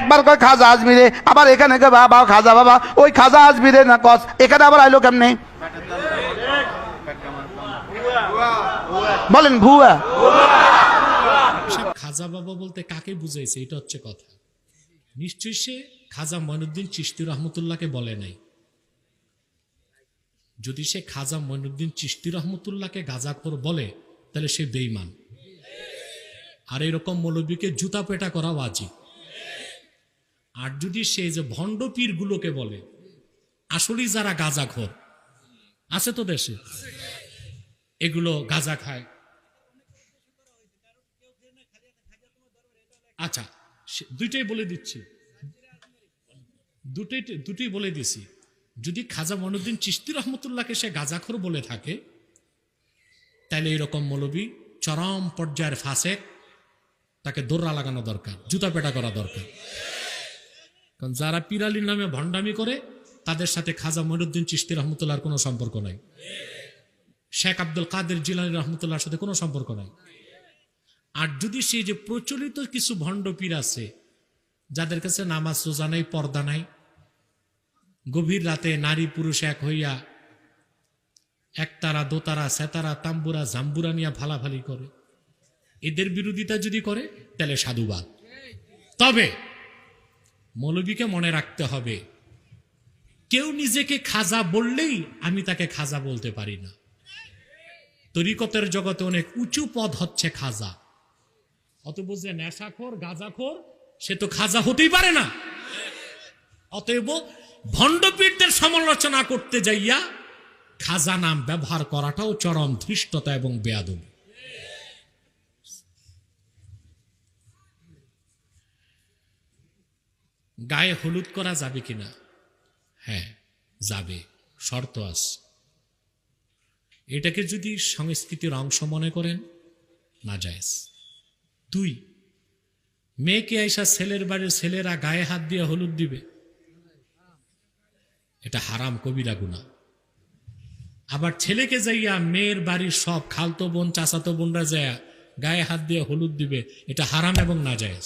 একবার কয়, খাজা আজমিরে। আবার এখানে কয়, বাবা, খাজা, বাবা। ওই খাজা আজমিরে না কস, এখানে আবার আইলো কেমনে? বলেন, ভুয়া। খাজা বাবা বলতে কাকে বুঝাইছে, এটা হচ্ছে কথা। নিশ্চয়ই সে খাজা মঈনুদ্দিন চিশতি রহমতুল্লাহকে বলে নাই। যদি সে খাজা মঈনুদ্দিন চিশতি রহমতুল্লাহকে গাজাখোর বলে, তাহলে সে বেইমান আর এরকম মৌলবীকে জুতা পেটা করা বাজি আর যদি সে যে ভণ্ড পীরগুলোকে বলে, আসলেই যারা গাজাখোর আছে তো দেশে? এগুলো গাঁজা খায়। আচ্ছা দুইটাই বলে দিচ্ছি। দুটোই দুটোই বলে দিছি। যদি খাজা মনুদ্দিন চিস্তি রহমতুল্লাহকে সে গাজাখর বলে থাকে, তাহলে এরকম মৌলবী চরম পর্যায়ের ফাঁসে তাকে দৌড়া লাগানো দরকার, জুতা পেটা করা দরকার। কারণ যারা পিরালির নামে ভণ্ডামি করে, তাদের সাথে খাজা মনুদ্দিন চিস্তি রহমতুল্লাহর কোনো সম্পর্ক নাই। শেখ আব্দুল কাদের জিলানি রহমতুল্লাহর সাথে কোনো সম্পর্ক নাই। আর যদি সেই যে প্রচলিত কিছু ভণ্ড পীর আছে, যাদের কাছে নামাজ রোজা নাই, পর্দা নাই, গভীর রাতে নারী পুরুষ এক হইয়া একতারা, দোতারা, সেতারা, তাম্বুরা, জাম্বুরা নিয়ে ফালাফালি করে। এদের বিরোধিতা যদি করে, তাহলে সাধুবাদ। তবে মৌলবীকে মনে রাখতে হবে। কেউ নিজেকে খাজা বললেই আমি তাকে খাজা বলতে পারি না। তরিকতের জগতে অনেক উঁচু পদ হচ্ছে খাজা। অতএব যে নেশাখোর, গাজাখোর, সে তো খাজা হতেই পারে না। অতএব ভণ্ডপীঠদের সমালোচনা করতে যাইয়া খাজা নাম ব্যবহার করাটাও চরম ধৃষ্টতা এবং বেয়াদবি। গায়ে হলুদ করা যাবে কিনা? হ্যাঁ যাবে। শর্ত আছে। এটাকে যদি সংস্কৃতির অংশ মনে করেন না যায় দুই, মেয়েকে আইসা ছেলের বাড়ির ছেলেরা গায়ে হাত দিয়ে হলুদ দিবে। এটা হারাম কবিরা গুণা আবার ছেলেকে যাইয়া মেয়ের বাড়ির সব খালতো বোন, চাচাতো বোনরা যায় গায়ে হাত দিয়ে হলুদ দিবে, এটা হারাম এবং না যায়